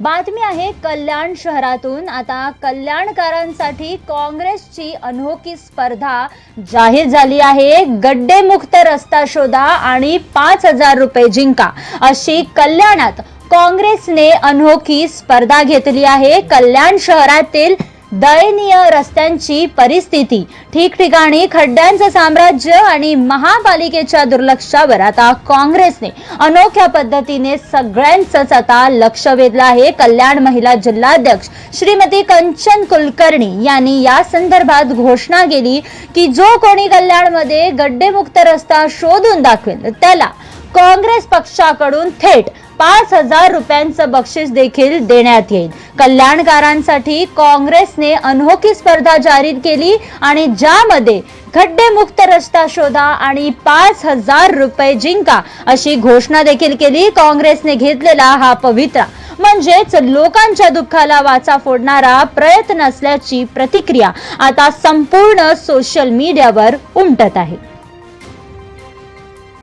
बातमी आहे कल्याण शहरातून. आता कल्याणकारांसाठी काँग्रेसची अनोखी स्पर्धा जाहीर झाली आहे. गड्डेमुक्त रस्ता शोधा आणि पाच हजार रुपये जिंका. अशी कल्याणात काँग्रेसने अनोखी स्पर्धा घेतली आहे. कल्याण शहरातील दयनीय रस्त्यांची परिस्थिती. ठिकठिकाणी खड्ड्यांचं साम्राज्य आणि महापालिकेच्या दुर्लक्षावर आता काँग्रेसने अनोख्या पद्धतीने सगळ्यांचंच आता लक्ष वेधलं आहे. कल्याण महिला जिल्हाध्यक्ष श्रीमती कंचन कुलकर्णी यांनी या संदर्भात घोषणा केली की जो कोणी कल्याणमध्ये गड्डेमुक्त रस्ता शोधून दाखवेल त्याला काँग्रेस पक्षाकडून थेट पाच हजार रुपयांचं बक्षीस देखील देण्यात येईल. कल्याणकारांसाठी काँग्रेसने अनोखी स्पर्धा जाहीर केली आणि ज्यामध्ये खड्डेमुक्त रस्ता शोधा आणि पाच हजार रुपये जिंका अशी घोषणा देखील केली. काँग्रेसने घेतलेला हा पवित्रा. म्हणजेच लोकांच्या दुःखाला वाचा फोडणारा प्रयत्न असल्याची प्रतिक्रिया आता संपूर्ण सोशल मीडियावर उमटत आहे.